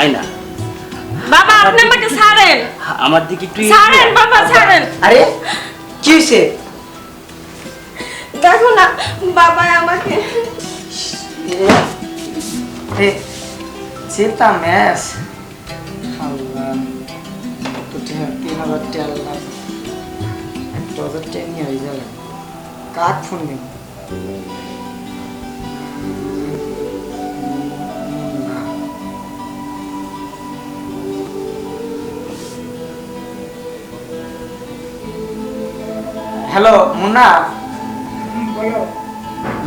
আয় বাবা আপনি আমাকে ছাড়েন। আমার দিকে একটু ছাড়েন বাবা ছাড়েন। আরে কি হয়েছে? দেখো না বাবা আমাকে চিন্তা ম্যাচ। আল্লাহ তো তিন হাজার টাকা আল্লাহ একটা হাজার টাকা নিয়ে হয়ে যাবে। কাক ফোন হ্যালো মুন্না। বলো।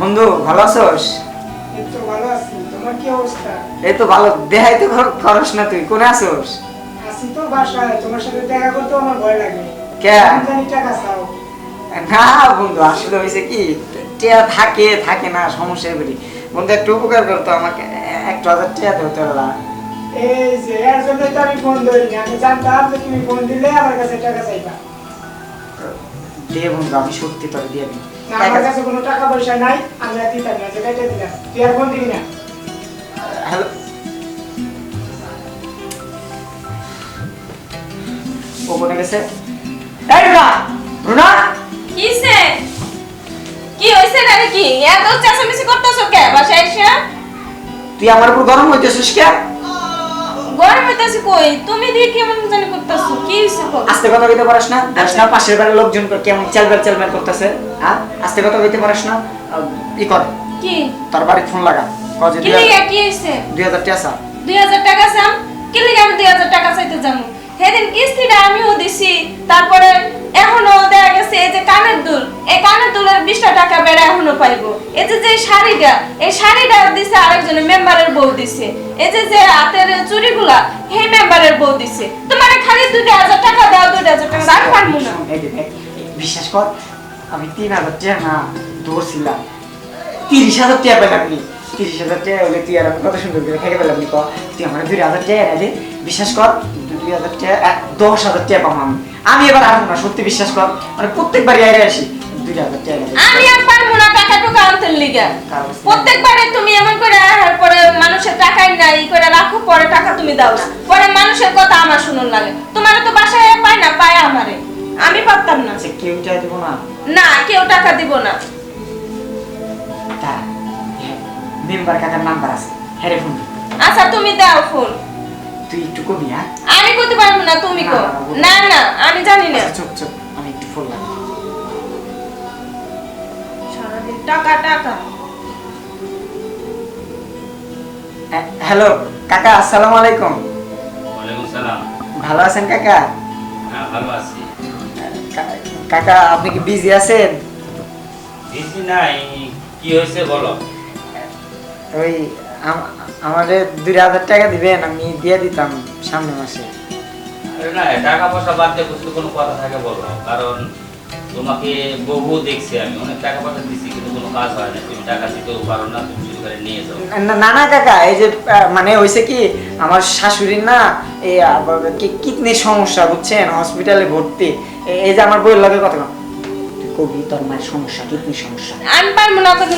বন্ধু ভালো আছোস? ভালো আছি। তোমার কি অবস্থা? এই তো ভালো। দেখাই তো কর- করস না তুই। কোনে আছোস? আছি তো বাসায়। তোমার সাথে দেখা করতে আমার ভয় লাগে। কে? জানি টাকা চাও। না বন্ধু আসলে হয়েছে কি? টিয়া থাকে থাকে না সমস্যা করি বন্ধু একটু উপকার করতো আমাকে। একটু হাজার টিয়া ধরতে পারলা এই যে এর তো আমি ফোন ধরিনি। আমি জানতাম যে তুমি ফোন দিলে আমার কাছে টাকা চাইবা। দে বন্ধু আমি সত্যি তোর দিয়ে দিই। আমার কাছে কোনো টাকা পয়সা নাই আমি আর দিতাম না যেটা দিলাম। তুই আর ফোন দিবি না? হ্যালো? ও কোনে গেছে? এই রুনা! রুনা! কিসে? কি হইছে না কি? এত চেঁচামেচি করতেছো কে? বাসায় এসে? তুই আমার উপর গরম হইতেছিস কে? গরম কই? তুমি দিয়ে কেমন জানি করতেছো? কি হইছে কো আস্তে কথা কইতে পারিস না? দেখ না পাশের বাড়ির লোকজন কেমন চেলবেল চেলবেল করতেছে হ্যাঁ? আস্তে কথা কইতে পারিস না? ই কর। কি? তোর বাড়ি ফোন লাগা। কজে কি কি হইছে? দুই হাজার টাকা চা। দুই হাজার টাকা চাম কি লিগা আমি দুই হাজার টাকা চাইতে যাব সেদিন কিস্তিটা আমিও দিছি। তারপরে এখনও দেখা গেছে এই যে কানের দুল। এই কানের দুলের বিশটা টাকা বেড়া এখনও পাইবো। এই যে যে শাড়িটা, এই শাড়িটা দিছে আরেকজনের মেম্বারের বউ দিছে। এই যে যে হাতের চুড়িগুলা, সেই মেম্বারের বউ দিছে। তোমার খালি দুইটা হাজার টাকা দাও, দুইটা হাজার টাকা আর পারব না। বিশ্বাস কর, আমি তিন হাজার টাকা না ধরছিলাম তিরিশ হাজার টাকা পেলাম তিরিশ হাজার টাকা হলে তুই আর আমি কত সুন্দর করে খেয়ে পেলাম নি তুই আমার দুই হাজার টাকা এনে বিশ্বাস কর দুই হাজার টাকা দশ হাজার টাকা পাবো আমি। আমি এবার আসব না সত্যি বিশ্বাস কর মানে প্রত্যেকবারই আইরে আসি দুই হাজার টাকা আমি আর পারব না টাকা টুকা আনতে লিগা। প্রত্যেকবারে তুমি এমন করে পরে মানুষের টাকাই নাই করে রাখো পরে টাকা তুমি দাও না। পরে মানুষের কথা আমার শুনুন লাগে তোমার তো বাসায় পায় না পায় আমারে। আমি পারতাম না। আচ্ছা কেউ চাই দেবো না? না কেউ টাকা দিব না। মেম্বার কাকার নাম্বার আছে। হ্যাঁ ফোন। আচ্ছা তুমি দাও ফোন। তুই একটু কবি হ্যাঁ? আমি করতে পারব না তুমি কো না না আমি জানি না। আচ্ছা, চুপ চুপ আমি একটু ফোন লাগি সারাদিন টাকা টাকা। হ্যাঁ, হ্যালো কাকা আসসালামু আলাইকুম। ওয়ালাইকুম সালাম। ভালো আছেন কাকা? হ্যাঁ ভালো আছি। কা- কাকা আপনি কি বিজি আছেন? বিজি নাই কি হয়েছে বলো? ওই আমাদের দুই হাজার টাকা দিবেন আমি দিয়ে দিতাম সামনে মাসে। না টাকা পয়সা বাদ দিয়ে কোনো কথা থাকে বলো। কারণ তোমাকে বহু দেখছি আমি অনেক টাকা পয়সা দিছি কিন্তু কোনো কাজ হয় না। তুমি টাকা দিতেও পারো না তুমি শুধু করে নিয়ে যাও। না- না না কাকা এই যে মানে হয়েছে কি আমার শাশুড়ির না এই কিডনির সমস্যা বুঝছেন? হসপিটালে ভর্তি। এই যে আমার বইয়ের লগে কথা কবি তোর মায়ের সমস্যা কিডনির সমস্যা। আমি পারব না কথা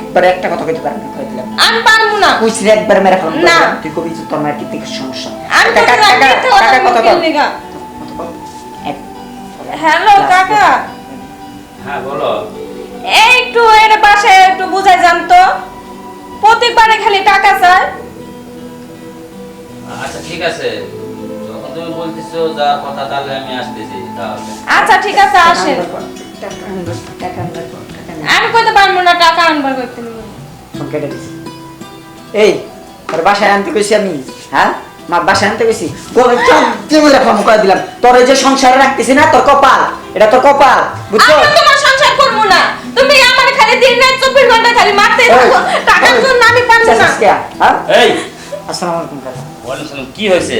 একবার একটা কথা কইতে পারবি কই দিলাম আমি পারব না। কইছি একবার মেরে ফেলাম না। তুই কবি যে তোর মায়ের কিডনির সমস্যা। আমি কাকা কথা কাকা কথা কাকা কথা কও। হ্যালো কাকা। হ্যাঁ বলো। এই একটু এর বাসায় একটু বুঝাই যান তো প্রত্যেকবারে খালি টাকা চায়। আচ্ছা ঠিক আছে। তুমি বলতেছো যা কথা তাহলে আমি আসতেছি তাহলে। আচ্ছা ঠিক আছে আসেন। আমি কইতে পারব না টাকা আনবার করতে নিবো। ফোন কেটে দিছি। এই তোর বাসায় আনতে কইছি আমি হ্যাঁ? মা বাসায় আনতে কইছি। বলে চল ফোন করে দিলাম। তোর যে সংসারে রাখতেছি না তোর কপাল এটা তোর কপাল বুঝছ? আমি তোমার সংসার করব না। তুমি আমার খালি দিন রাত চব্বিশ ঘণ্টা খালি মারতে থাকো। টাকার জন্য আমি পারব না। হ্যাঁ? এই। আসসালামু আলাইকুম ওয়ালাইকুম সালাম কি হয়েছে?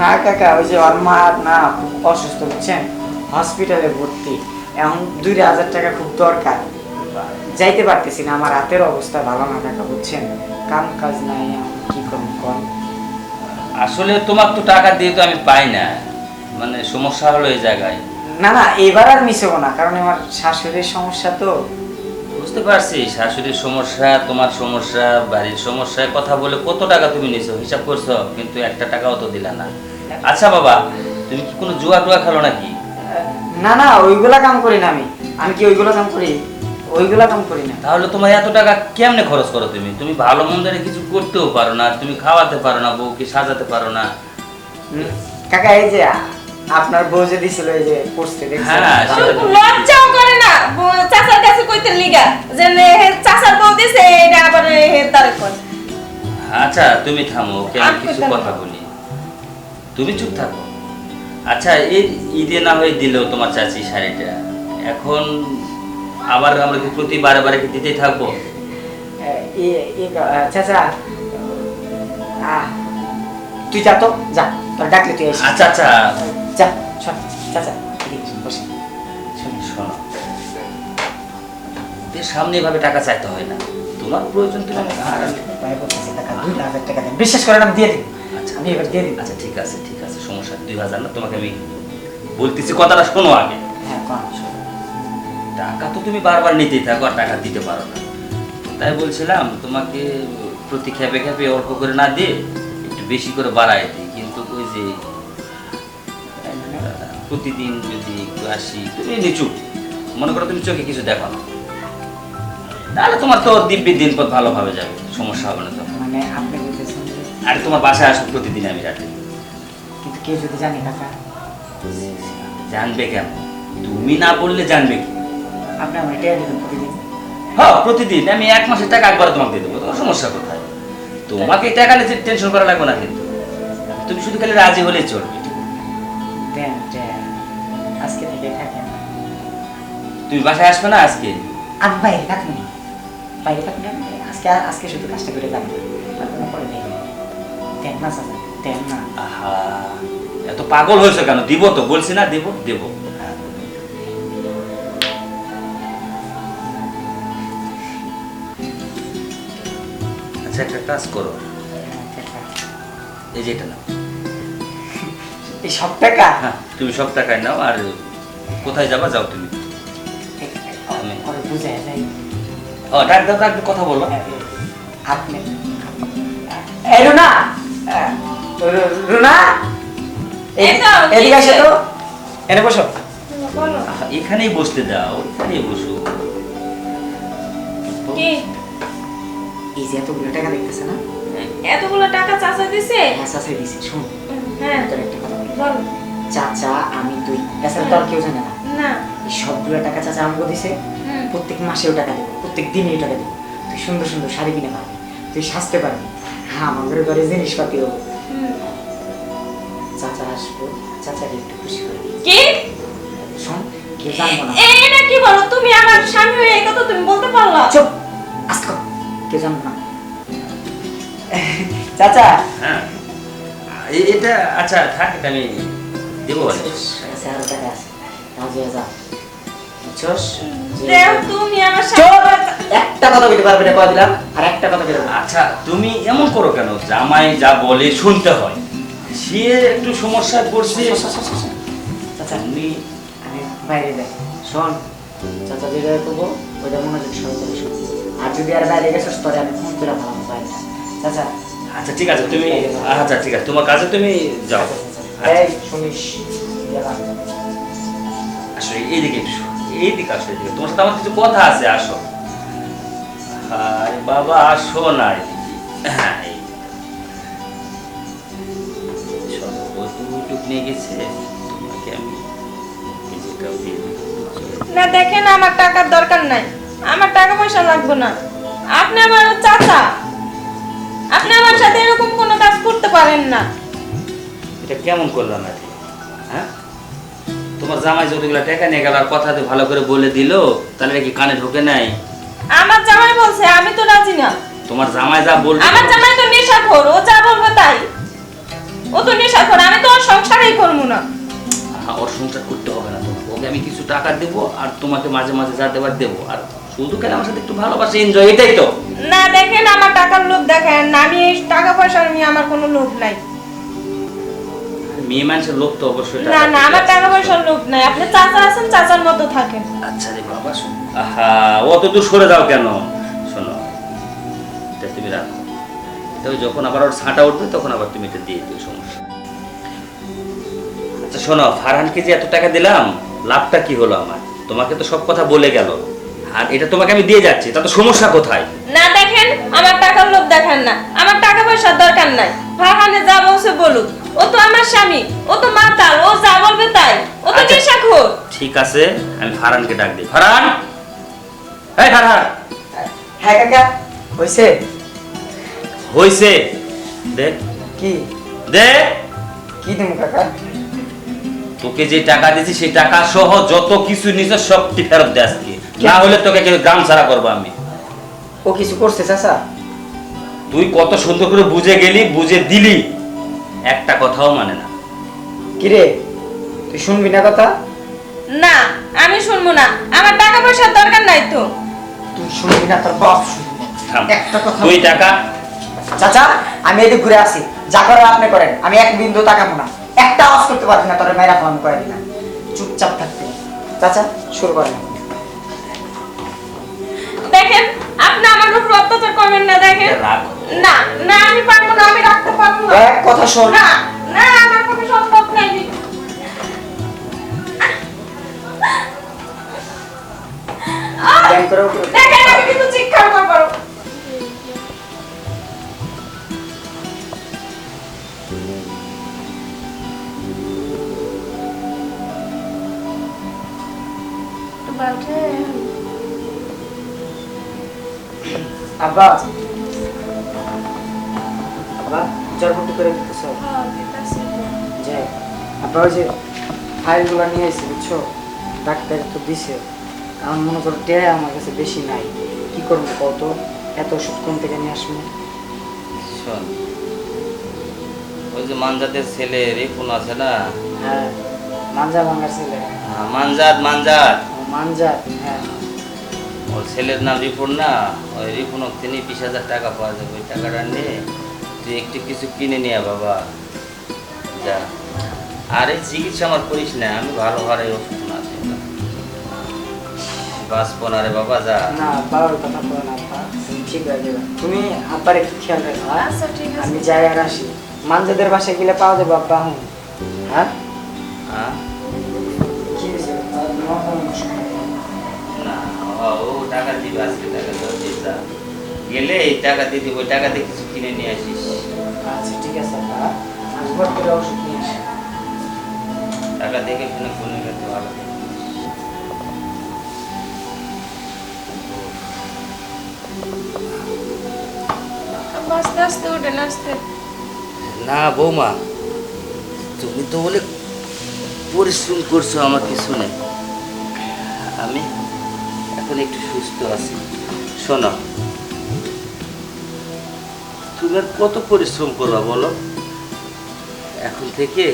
না কাকা ওই যে ওর মা না অসুস্থ হচ্ছেন হসপিটালে ভর্তি। এখন দুই হাজার টাকা খুব দরকার। যাইতে পারতেছি না আমার হাতের অবস্থা ভালো না কাকা বুঝছেন? কাম কাজ নাই কি করব কর আসলে তোমার তো টাকা দিয়ে তো আমি পাই না। মানে সমস্যা হলো এই জায়গায়। না না এবার আর মিশবো না কারণ আমার শাশুড়ির সমস্যা তো। বুঝতে পারছি শাশুড়ির সমস্যা তোমার সমস্যা বাড়ির সমস্যায় কথা বলে কত টাকা তুমি নিছো হিসাব করছ কিন্তু একটা টাকাও তো দিলা না। আচ্ছা বাবা তুমি কি কোনো জুয়া টুয়া খেলো নাকি? না না ওইগুলা কাম করি না আমি। আমি কি ওইগুলো কাম করি? ওইগুলা কাম করি না। তাহলে তোমার এত টাকা কেমনে খরচ করো তুমি? তুমি ভালো মন্দের কিছু করতেও পারো না তুমি খাওয়াতে পারো না বউকে সাজাতে পারো না। কাকা এই যে আপনার বউ যে দিছিল এই যে পড়তে দেখছেন? হ্যাঁ, সেটা তো- লজ্জাও করে না। চাচার কাছে কইতে লিগা যে নে, হে চাচার বউ দিছে এটা আবার হে তারে কয় আচ্ছা তুমি থামো ওকে আমি কিছু কথা বলি। তুমি চুপ থাকো। আচ্ছা এই ঈদে না হয়ে দিলেও তোমার চাচি শাড়িটা? এখন আবার আমরা কি প্রতি বারে বারে কি দিতেই থাকব? চাচা আহ, তুই যা তো যা তোর ডাকলে তুই আচ্ছা আচ্ছা। যা শোন চাচা বসে। শোন সামনে এভাবে টাকা চাইতে হয় না। তোমার প্রয়োজন তুমি আর বিশ্বাস করেন আমি দিয়ে দিই। আচ্ছা। আমি এবার দিয়ে দিই। আচ্ছা ঠিক আছে ঠিক আছে সমস্যা দুই হাজার না তোমাকে আমি বলতেছি কথাটা শোনো আগে। হ্যাঁ টাকা তো তুমি বারবার নিতেই থাকো আর টাকা দিতে পারো না। তাই বলছিলাম তোমাকে প্রতি খেপে খেপে অল্প করে না দিয়ে একটু বেশি করে বাড়াই দিই। কিন্তু ওই যে প্রতিদিন যদি আসি তুমি নিচু মনে করো তুমি চোখে কিছু দেখো না তাহলে তোমার তো দিব্যি দিন পর ভালোভাবে যাবে সমস্যা হবে না তো। মানে আপনি যে তোমার বাসায় আসো প্রতিদিন আমি রাতে। কিন্তু কেউ যদি জানে কাকা জানবে কেন? তুমি না বললে জানবে কি? আপনি আমার টেয়া দেবেন প্রতিদিন? হ্যাঁ প্রতিদিন। আমি এক মাসের টাকা একবার তোমাকে দিয়ে দেবো তোমার সমস্যা কোথায়? তোমাকে টাকা নিয়ে টেনশন করা লাগবে না কিন্তু। তুমি শুধু খালি রাজি হলেই চলবে। তুমি বাসায় আসবে না আজকে? আমি বাইরে থাকুন বাইরে থাকুন আজকে আজকে শুধু কাজটা করে পরে না চাচা না। আহা এত পাগল হয়েছে কেন? দিব তো বলছি না দিব দেব। হ্যাঁ। আচ্ছা একটা কাজ করো। এই যে এটা নাও। এই সব টাকা? হ্যাঁ তুমি সব টাকায় নাও আর কোথায় যাবা যাও তুমি। আমি- পরে ও ডাক দাও কথা বলো। আপনি এই রুনা! রুনা! এই তো, এদিকে আসো তো। এনে বসো। এখানেই বসতে দাও এখানেই বসো। এই যে এতগুলো টাকা দেখতেছে না? এতগুলো টাকা চাচা দিছে? হ্যাঁ চাচাই দিছে শুন। হ্যাঁ। তোর একটা কথা বলি। চাচা আমি তুই। এছাড়া তো আর কেউ জানে না। না। এই সবগুলো টাকা চাচা আমাকে দিছে। প্রত্যেক মাসেও টাকা দেবো প্রত্যেক দিনেই টাকা দেবো। তুই সুন্দর সুন্দর শাড়ি কিনে পারবি তুই সাজতে পারবি। হ্যাঁ আমাদের ঘরে জিনিসপাতি হবে। চাচা আসব চাচাকে একটু খুশি করবি কি? শোন কেউ জানব না। এটা কি বলো? তুমি আমার স্বামী হয়ে এই কথা তুমি বলতে পারলা? চুপ আস্ত কেউ জানব না। চাচা। হ্যাঁ। এ- এটা আচ্ছা থাক এটা আমি দেবো আর আরও টাকা আছে। রাজি যা। বুঝছস? তুমি আমার একটা কথা বলতে পারবে না কয় দিলাম আর একটা কথা বলতে আচ্ছা তুমি এমন করো কেন? জামাই যা বলে শুনতে হয়। সে একটু সমস্যায় পড়ছে। চাচা তুমি আমি বাইরে যাই। শোন চাচা যেটা করব ওইটা মনোযোগ সহকারে শোন। আর যদি আর বাইরে গেছিস তোরে আমি ফোন করে ভালো বাইরে চাচা। আচ্ছা ঠিক আছে তুমি আচ্ছা ঠিক আছে তোমার কাছে তুমি যাও। এই শুনিস। গেলাম। এইদিকে একটু এইদিকে আসো এইদিকে। তোমার সাথে আমার কিছু কথা আছে আসো। আরে বাবা আসো না এদিকে। হ্যাঁ এই। নিয়ে গেছে। তোমাকে আমি? না দেখেন আমার টাকার দরকার নাই। আমার টাকা পয়সা লাগবে না। আপনি আমার চাচা। আপনি আমার সাথে এরকম কোনো কাজ করতে পারেন না। এটা কেমন করলাম? হ্যাঁ তোমার জামাই যতগুলো টাকা নিয়ে গেল আর কথা তো ভালো করে বলে দিল তাহলে কি কানে ঢোকে নাই? আমার জামাই বলছে আমি তো রাজি না। তোমার জামাই যা বলবে আমার জামাই তো নেশাখোর ও যা বলবে তাই। ও তো নেশাখোর আমি তো সংসারই করব না। ওর সংসার করতে হবে না তোমাকে। ওকে আমি কিছু টাকা দেবো আর তোমাকে মাঝে মাঝে যা দেবার দেবো। আর শুধু কেন আমার সাথে একটু ভালোবাসা এনজয় এটাই তো। না দেখেন আমার টাকার লোভ দেখেন। না আমি এই টাকা পয়সা নিয়ে আমার কোনো লোভ নাই। মেয়ে মানুষের লোক তো অবশ্যই না না আমার টাকা পয়সার লোভ নাই। আপনি চাচা আছেন চাচার মতো থাকেন। আচ্ছা রে বাবা শোন। আহা অত দূর সরে যাও কেন? শোনো এটা তুমি রাখো। তবে যখন আবার ওর ছাঁটা উঠবে তখন আবার তুমি এটা দিয়ে দিও সমস্যা আচ্ছা শোনো ফারহানকে যে এত টাকা দিলাম লাভটা কি হলো আমার? তোমাকে তো সব কথা বলে গেল। আর এটা তোমাকে আমি দিয়ে যাচ্ছি তা তো সমস্যা কোথায়? না দেখেন আমার টাকার লোভ দেখান না। আমার টাকা পয়সার দরকার নাই। ফারহানে যা বলছে বলুক। ও তো আমার স্বামী ও তো মাতাল ও যা বলবে তাই। ও তো আচ্ছা। নেশাখোর ঠিক আছে আমি ফারহানকে ডাক দিই। ফারহান! এই ফারহান! হ্যাঁ কাকা হয়েছে হইছে। দে কি? দে। কি দেবো কাকা? তোকে যে টাকা দিয়েছি সেই টাকা সহ যত কিছু নিছে সবটি ফেরত দে আজকে। না হলে তোকে কেউ গ্রাম ছাড়া করব আমি। ও কিছু করছে চাচা? তুই কত সুন্দর করে বুঝে গেলি বুঝে দিলি। একটা কথাও মানে না। কিরে তুই শুনবি না কথা? না আমি শুনব না। আমার টাকা পয়সার দরকার নাই তো। তুই শুনবি না তোর বাপ শুনবি। থাম। একটা কথা তুই টাকা। চাচা আমি এদিকে ঘুরে আসি। যা করার আপনি করেন। আমি এক বিন্দু তাকাবো না। একটা আওয়াজ করতে পারবি না তোর মেয়েরা ফোন করে না চুপচাপ থাকবি। চাচা শুরু করেন। দেখেন আপনি আমার উপর অত্যাচার করবেন না দেখেন। রাখ। না না আমি পারব না আমি রাখতে পারব না। এক কথা শোন। না না আমার পক্ষে সম্ভব উঠে দেখেন আমি কিন্তু চিৎকার করব। আব্বা। আব্বা জরবটি করে দিতেছ? যাই আব্বা ওই যে ফাইলগুলো নিয়ে এসে বুঝছ? ডাক্তার তো দিছে। আমার মনে করো টেয়া আমার কাছে বেশি নাই। কি করব কত এত ওষুধ কোন থেকে নিয়ে আসব? শোন ওই যে মানজাতের ছেলে রিপুন আছে না? হ্যাঁ মানজা ভাঙার ছেলে। হ্যাঁ, মানজাত মানজাত। ও হ্যাঁ। ওর ছেলের নাম রিপুন না? ওই রিপুন তিনি বিশ হাজার টাকা পাওয়া যাবে ওই টাকাটা নিয়ে তুই একটু কিছু কিনে নিয়ে বাবা। যা। আর এই চিকিৎসা আমার করিস না আমি ভালো ভালো ওষুধ না বাঁচবো না রে বাবা যা। না বাবার কথা বলো না ঠিক তুমি আব্বার একটু খেয়াল রাখো হ্যাঁ? আচ্ছা ঠিক আছে। আমি যাই আর আসি। মাঞ্জাদের বাসায় গেলে পাওয়া যাবে আব্বা হুম। হ্যাঁ? হ্যাঁ? ও টাকা দিবে আজকে টাকা যা। গেলে এই টাকা দিয়ে দিব টাকা দিয়ে কিছু কিনে নিয়ে আসিস। আচ্ছা ঠিক আছে আব্বা আসবার করে ওষুধ নিয়ে আসি। টাকা দেখে শুনে কোনে গেছে ভালো আস্তে আস্তে উঠেন আস্তে না বৌমা তুমি তো বলে পরিশ্রম করছ আমার পিছনে আমি এখন একটু সুস্থ আছি। শোনো তুমি আর কত পরিশ্রম করবা বলো? এখন থেকে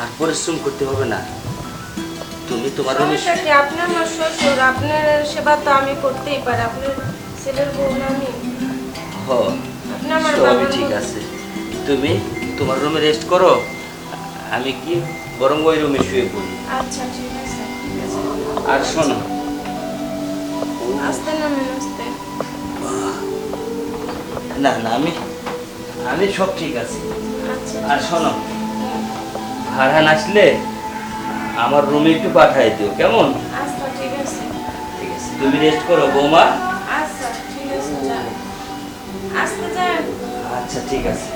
আর পরিশ্রম করতে হবে না। তুমি তোমার রুমে সমস্যা কি? আপনি আমার শ্বশুর আপনার সেবা তো আমি করতেই পারি। আপনার ছেলের বউ না আমি? হ আপনি আমার সবই বাবার ঠিক মতো। আছে। তুমি তোমার রুমে রেস্ট করো। আমি কি বরং ওই রুমে শুয়ে পড়ি? আচ্ছা ঠিক আছে। আর শোনো। আস্তে আস্তে। না না আমি আমি সব ঠিক আছে। আচ্ছা। আর শোনো ভাড়ান আসলে আমার রুমে একটু পাঠাই দিও কেমন? আচ্ছা ঠিক আছে। ঠিক আছে তুমি রেস্ট করো বৌমা। আচ্ছা ঠিক আছে।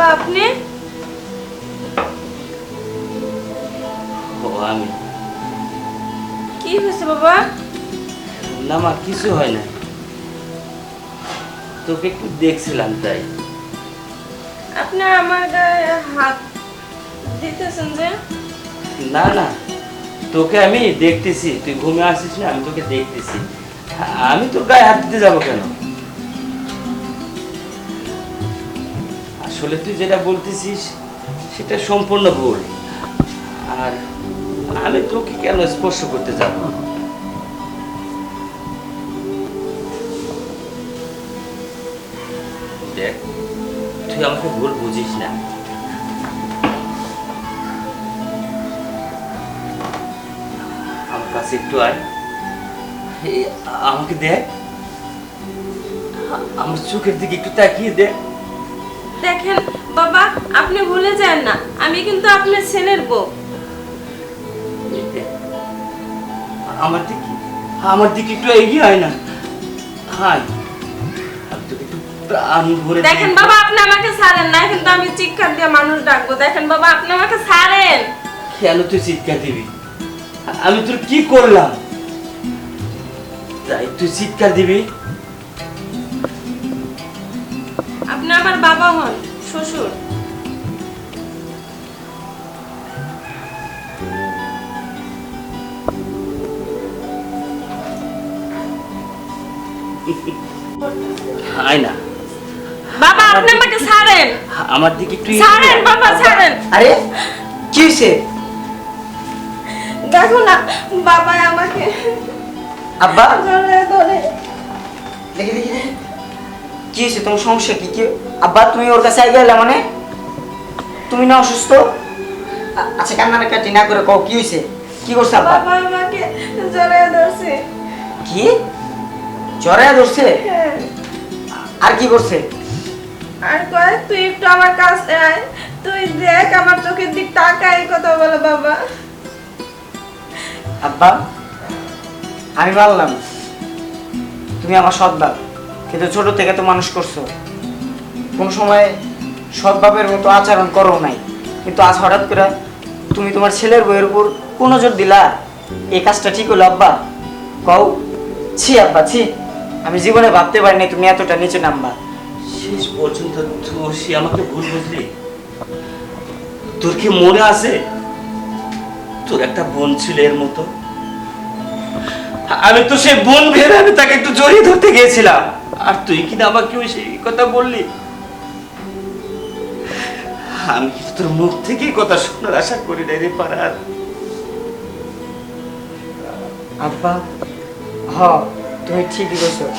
বাবা আপনি? আমি। কি হয়েছে বাবা? না মা কিছু হয় না। তোকে একটু দেখছিলাম তাই। আপনি আমার গায়ে হাত দিতেছেন যে? না না। তোকে আমি দেখতেছি। তুই ঘুমিয়ে আসিস না আমি তোকে দেখতেছি। আমি তোর গায়ে হাত দিতে যাব কেন? আসলে তুই যেটা বলতেছিস, সেটা সম্পূর্ণ ভুল। আর আমি তোকে কেন স্পর্শ করতে যাব? দেখ, তুই আমাকে ভুল বুঝিস না। আমার কাছে একটু আয়। আমাকে দেখ। আমার চোখের দিকে একটু তাকিয়ে দেখ। দেখেন বাবা আপনি ভুলে যান না। আমি কিন্তু আপনার ছেলের বউ। আমার দিকে আমার দিকে একটু এগিয়ে হয় না। হাই। দেখেন বাবা আপনি আমাকে ছাড়েন না কিন্তু আমি চিৎকার দিয়ে মানুষ ডাকবো। দেখেন বাবা আপনি আমাকে ছাড়েন। কেন তুই চিৎকার দিবি? আমি তোর কি করলাম? তাই তুই চিৎকার দিবি? আমার বাবা হন শ্বশুর। আয় বাবা আপনি আমাকে ছাড়েন আমার দিকে একটু ছাড়েন বাবা ছাড়েন আরে কি দেখো না বাবা আমাকে আব্বা। ধরে দেখি দেখি। কি হয়েছে? তোমার সমস্যা কি? কি? আব্বা তুমি ওর কাছে আগে এলে মানে? তুমি না অসুস্থ? আচ্ছা কান্না কাটি না করে কও কি হয়েছে? কি করছে আব্বা? বাবা আমাকে জড়িয়ে ধরছে। কি? জ্বরে ধরছে? হ্যাঁ। আর কি করছে? আর কয় তুই একটু আমার কাছে আয়। তুই দেখ আমার চোখের দিক তাকাই কথা বলে বাবা। আব্বা আমি মানলাম। তুমি আমার সৎবাব কিন্তু ছোট থেকে তো মানুষ করছ। কোন সময় সৎবাবের মতো আচরণ করো নাই। কিন্তু আজ হঠাৎ করে তুমি তোমার ছেলের বইয়ের উপর কোন জোর দিলা? এই কাজটা ঠিক হলো, আব্বা। কও, ছি, আব্বা, ছি। আমি জীবনে ভাবতে পারিনি তুমি এতটা নিচে নামবা শেষ পর্যন্ত সে আমাকে ভুল বুঝলি? তোর কি মনে আছে? তোর একটা বোন ছিল এর মতো। আমি তো সেই বোন ভেবে আমি তাকে একটু জড়িয়ে ধরতে গিয়েছিলাম। আর তুই কিনা আমাকে ওই সেই কথা বললি? আমি তোর মুখ থেকে কথা শোনার আশা করি নাই রে পারার আব্বা, হ, তুমি ঠিকই কইছো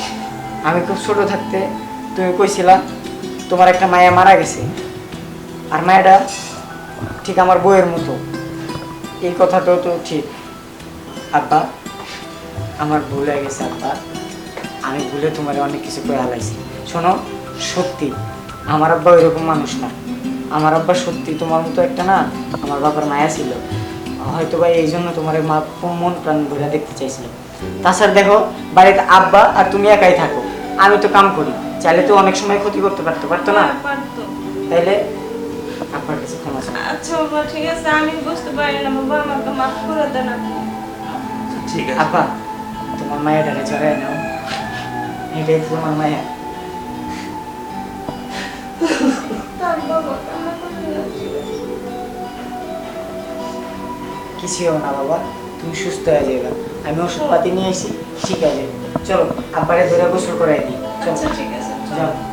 আমি খুব ছোট থাকতে তুমি কইছিলা, তোমার একটা মায়া মারা গেছে। আর মায়াটা ঠিক আমার বইয়ের মতো। এই কথাটাও তো ঠিক। আব্বা, আমার ভুল হয়ে গেছে, আব্বা। আমি ভুলে তোমার অনেক কিছু করে হালাইছি শোনো সত্যি আমার আব্বা ওইরকম মানুষ না। আমার আব্বা সত্যি তোমার মতো একটা না আমার বাবার মায়া ছিল। হয়তো বা এই জন্য তোমার মা মন প্রাণ ভরে দেখতে চাইছিল। তাছাড়া দেখো বাড়িতে আব্বা আর তুমি একাই থাকো। আমি তো কাম করি চাইলে তো অনেক সময় ক্ষতি করতে পারতো পারতো না? তাইলে আপনার কাছে ক্ষমা আচ্ছা বাবা ঠিক আছে আমি বুঝতে পারি না বাবা আমাকে মাফ করে দেন আপনি। ঠিক আছে। আব্বা তোমার মায়াটাকে চড়াই নাও। এটাই তো তোমার মায়া। না, বাবা তুমি সুস্থ হয়ে যাবে আমি ওষুধ পাতি নিয়ে আসি ঠিক আছে। চলো আব্বারে ধরে গোসল করাই দিই। চলো আচ্ছা ঠিক আছে। চলো। যাও।